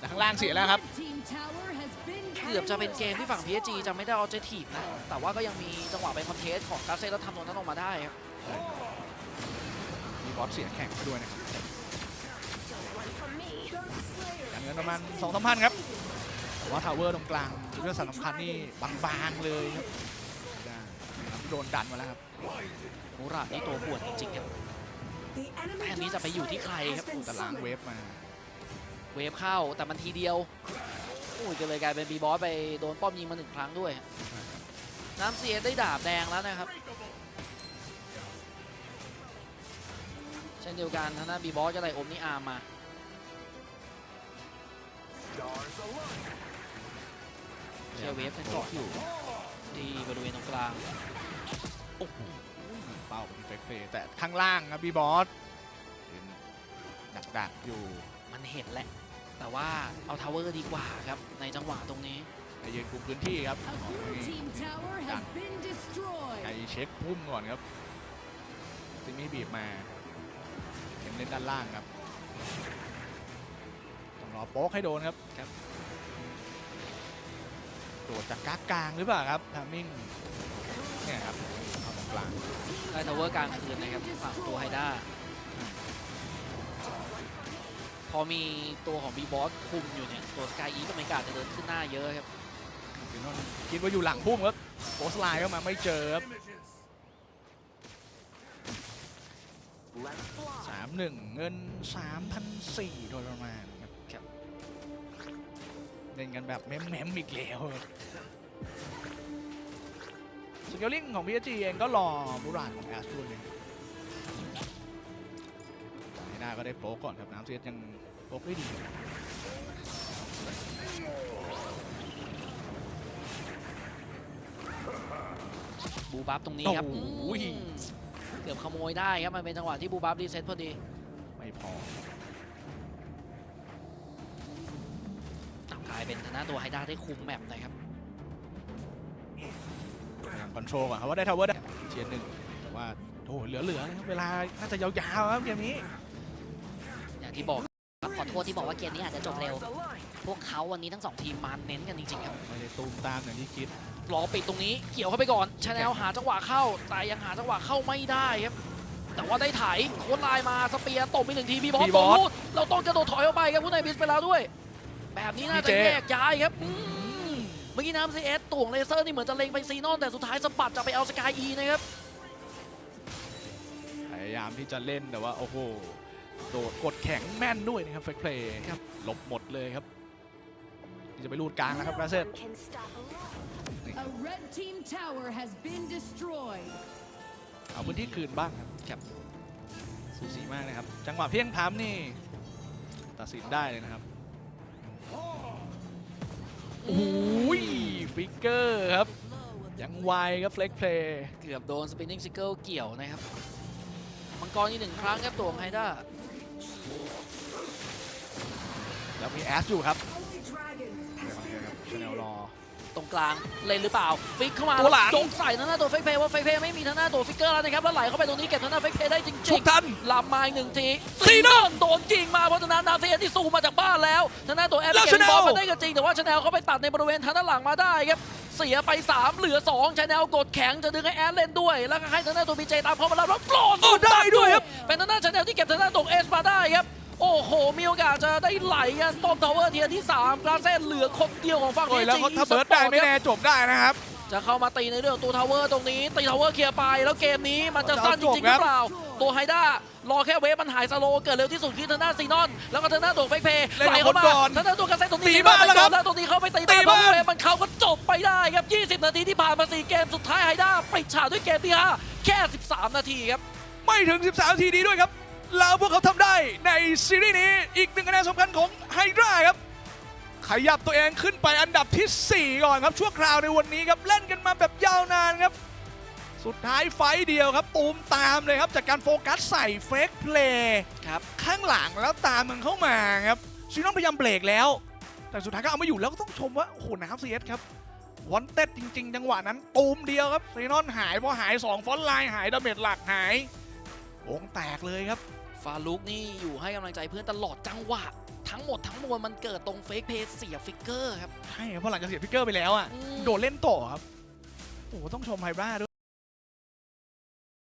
แต่ข้างล่างเสียแล้วครับ เกือบจะเป็นเกมที่ฝั่ง PSG จะไม่ได้ออ j เจทีฟนะ แต่ว่าก็ยังมีจังหวะไปคอนเทสของกาเซ่แล้วทำตรงนั้นออกมาได้ครับมีบอสเสียแข่งไปด้วยนะครับการเงินประมาณสองสามพันครับแต่ว่าทาวเวอร์ตรงกลางจุดเรื่องสำคัญนี่บางๆเลยครับได้ครับโดนดันมาแล้วครับมูราดนี่ตัวปวดจริงๆครับแค่นี้จะไปอยู่ที่ใครครับแต่ล้างเวฟมา เวฟเข้าแต่มันทีเดียวอุ้ยก็เลยกลายเป็นบีบอสไปโดนป้อมยิงมาหนึ่งครั้งด้วย น้ำเสียได้ดาบแดงแล้วนะครับ เช่นเดียวกันทางด้านบีบอสจะไล่อมนี่อาร์มมาเชียร์เวฟเป็นเกาะอยู่ที่บริเวณตรงกลางโอ้โหเป้าเป็นเฟกเพลย์แต่ข้างล่างครับบีบอสดักดักๆอยู่ มันเห็นแหละ แต่ว่าเอาทาวเวอร์ดีกว่าครับ ในจังหวะตรงนี้ไปยืนคุมพื้นที่ครับไอเช็คพุ่มก่อนครับติมี่บีบมาเห็นเล่นด้านล่างครับต้องรอโป๊กให้โดนครับครับโดดจากกากกลางหรือเปล่าครับทามมิ่งเนี่ยครับเอาตรงกลางได้ทาวเวอร์กลางคืนนะครับฝั่งตัวไฮด้า พอมีตัวของบีบอสคุมอยู่เนี่ยตัวสกายอีก็ไม่กล้าจะเดินขึ้นหน้าเยอะครับฟินนอนคิดว่าอยู่หลังพุ่มครับโพสต์ไลน์เข้ามาไม่เจอครับสามหนึ่งเงินสามพันสี่โดยประมาณครับครับเล่นกันแบบเม้มๆอีกแล้วครับสเกลลิงของพีเอจีเองก็รอบุรานของแอสตูนเลยไม่น่า ก็ได้โป๊กก่อนครับน้ำเสียยังโป๊กได้ดีบูบัฟตรงนี้ครับโอ้ยอืมเกือบขโมยได้ครับมันเป็นจังหวะที่บูบัฟรีเซ็ตพอดี ไม่พออ้าวกลายเป็นทางด้านตัวไฮด้าได้คุมแมปนะครับพยายามคอนโทรลก่อนครับว่าได้ทาวเวอร์ได้เชียร์หนึ่งแต่ว่าโอ้โหเหลือๆนะครับเวลาน่าจะยาวๆครับเกมนี้ อย่างที่บอกครับขอโทษที่บอกว่าเกมนี้อาจจะจบเร็ว พวกเขาวันนี้ทั้งสองทีมมาเน้นกันจริงๆครับไม่ได้ตูมตามอย่างที่คิดรอปิดตรงนี้เกี่ยวเข้าไปก่อนชาแนลหาจังหวะเข้า แต่ยังหาจังหวะเข้าไม่ได้ครับ แต่ว่าได้ไถโค้ดไลน์มาสเปียร์ตบไปหนึ่งทีบีบอสบีตบกอสลูดเราต้องกระโดดถอยออกไปครับผู้นายบิสไปแล้วด้วย แบบนี้น่าจะพี่เจแยกย้ายครับอืมเมื่อกี้น้ำซีเอสต่วงเลเซอร์นี่เหมือนจะเล็งไปซีนอนแต่สุดท้ายสะบัดจะไปเอาสกายอีนะครับพยายามที่จะเล่นแต่ว่าโอ้โห โดดกดแข็งแม่นด้วยนะครับเฟกเพลย์ครับหลบหมดเลยครับที่จะไปลูดกลางนะครับกราเซต A red team tower has been destroyed. เอาพื้นที่คืนบ้างครับครับสูสีมากนะครับ จังหวะเพียงพร้ำนี่ ตัดสินได้เลยนะครับโอ้ยฟิกเกอร์ครับ ยังไวครับเฟล็กเพลย์เกือบโดนสปินนิ่งซิเกิลเกี่ยวนะครับ มังกรอีกหนึ่งครั้งครับตัวของไฮด้า แล้วมีแอสอยู่ครับชาแนลรอตรงกลางเล่นหรือเปล่า ฟิกเข้ามาตัวหลังยกใส่ทางหน้าตัวเฟกเพย์ว่าเฟกเพย์ไม่มีทางหน้าตัวฟิกเกอร์แล้วนะครับแล้วไหลเข้าไปตรงนี้เก็บทางหน้าเฟกเพย์ได้จริงชุกทันๆลำมาอีกหนึ่งทีซีนอนโดนยิงมาเพราะฉะนั้นนาเซียที่สู้มาจากบ้านแล้วทางหน้าตัวแอร์แล้วเกนบอล Chanel มาได้ก็จริงแต่ว่าชาแนลเขาไปตัดในบริเวณทางด้านหลังมาได้ครับ เสียไป 3 เหลือ2ชาแนลกดแข็งจะดึงให้แอดเล่นด้วย แล้วก็ให้ทางหน้าตัวบีเจตามเข้ามาแล้วแล้วโกรธโอ้ได้ด้วยครับ เป็นทางด้านชาแนลที่เก็บทางด้านตกเอสมาได้ครับ โอ้โห มีโอกาสจะได้ไหลกันป้อมทาวเวอร์เทียร์ที่3กราเซ่เหลือคนเดียวของฝั่งโอ้ย PG แล้วเขาถ้าเบิร์ดได้ไม่แน่จบได้นะครับ จะเข้ามาตีในเรื่องของตัวทาวเวอร์ตรงนี้ตีทาวเวอร์เคลียร์ไป แล้วเกมนี้มันจะสั้นจริงๆหรือเปล่า ตัวไฮด้ารอแค่เวฟมันหายสโลว์เกิดเร็วที่สุดคือทางด้านซีนอน แล้วก็ทางด้านตัวเฟกเพย์เล่นไหลกับเข้ามาคนก่อนทางด้านตัวกระแสตรงนี้ตีบ้านแล้วครับแล้วตรงนี้เข้าไปตีตีบ้านบ้านเวฟมันเข้าก็จบไปได้ครับ 20 นาทีที่ผ่านมา4เกมสุดท้ายไฮด้าปิดฉากด้วยเกมที่5แค่ 13 นาทีครับไม่ถึง 13 นาทีดีด้วยครับแล้วพวกเขาทำได้ในซีรีส์นี้อีกหนึ่งคะแนนสำคัญของไฮดราครับ ขยับตัวเองขึ้นไปอันดับที่ 4 ก่อนครับชั่วคราวในวันนี้ครับเล่นกันมาแบบยาวนานครับ สุดท้ายไฟต์เดียวครับตูมตามเลยครับ จากการโฟกัสใส่เฟกเพลย์ครับข้างหลังแล้วตามมันเข้ามาครับซีนอนพยายามเบรกแล้ว แต่สุดท้ายก็เอาไม่อยู่แล้วก็ต้องชมว่า โอ้โหน้ำเสียดครับวันเต็ดจริง ๆ จังหวะนั้นตูมเดียวครับซีนอนหายพอหาย 2 ฟอนต์ไลน์หายดาเมจหลักหายวงแตกเลยครับฟาลุกนี่อยู่ให้กำลังใจเพื่อนตลอดจังหวะ ทั้งหมดทั้งมวลมันเกิดตรงเฟกเพย์เสียฟิกเกอร์ครับ ใช่ครับเพราะหลังจากเสียพิกเกอร์ไปแล้วอะ อืม โดนเล่นต่อครับ โอ้โหต้องชมไฮบราด้วย